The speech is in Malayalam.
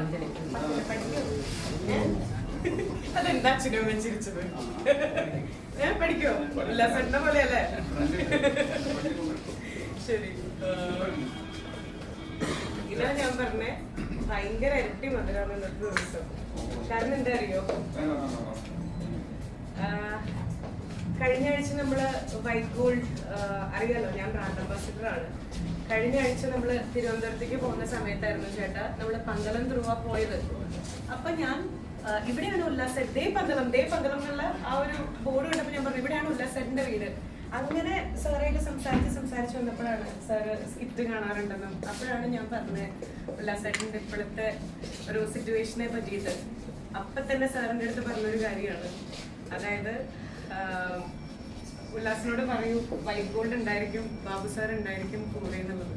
അത് അതെന്താ അച്ഛനും ചിരിച്ചത്? ഏ പഠിക്കോ പോലെ പോലെയല്ലേ ശരി. ഇതാ ഞാൻ പറഞ്ഞേ ഭയങ്കര ഇരട്ടി മധുരമാണ് ഇന്നത്തെ ദിവസം. കാരണം എന്താ അറിയോ? കഴിഞ്ഞ ആഴ്ച നമ്മൾ വൈറ്റ് ഗോൾഡ് അറിയാലോ ഞാൻ ബ്രാൻഡ് അംബാസിഡർ ആണ്. കഴിഞ്ഞ ആഴ്ച നമ്മൾ തിരുവനന്തപുരത്തേക്ക് പോകുന്ന സമയത്തായിരുന്നു ചേട്ടാ നമ്മൾ പന്തളം ധ്രുവ പോയത്. അപ്പൊ ഞാൻ ഇവിടെയാണ് ഉല്ലാസ് ദേ പന്തളം ദേ പന്തളം എന്നുള്ള ആ ഒരു ബോർഡ് കണ്ടപ്പോൾ ഞാൻ പറഞ്ഞു ഇവിടെയാണ് ഉല്ലാസേട്ടന്റെ വീട്. അങ്ങനെ സാറായിട്ട് സംസാരിച്ച് സംസാരിച്ച് വന്നപ്പോഴാണ് സാറ് സ്കിറ്റ് കാണാറുണ്ടെന്നും അപ്പോഴാണ് ഞാൻ പറഞ്ഞത് ഉല്ലാസേട്ടന്റെ ഇപ്പോഴത്തെ ഒരു സിറ്റുവേഷനെ പറ്റിയിട്ട്. അപ്പൊ തന്നെ സാറിന്റെ അടുത്ത് പറഞ്ഞൊരു കാര്യമാണ്. അതായത് ഉല്ലാസിനോട് പറയൂ വൈറ്റ് ഗോൾഡ് ഉണ്ടായിരിക്കും ബാബു സാർ ഉണ്ടായിരിക്കും കൂടെ എന്നുള്ളത്.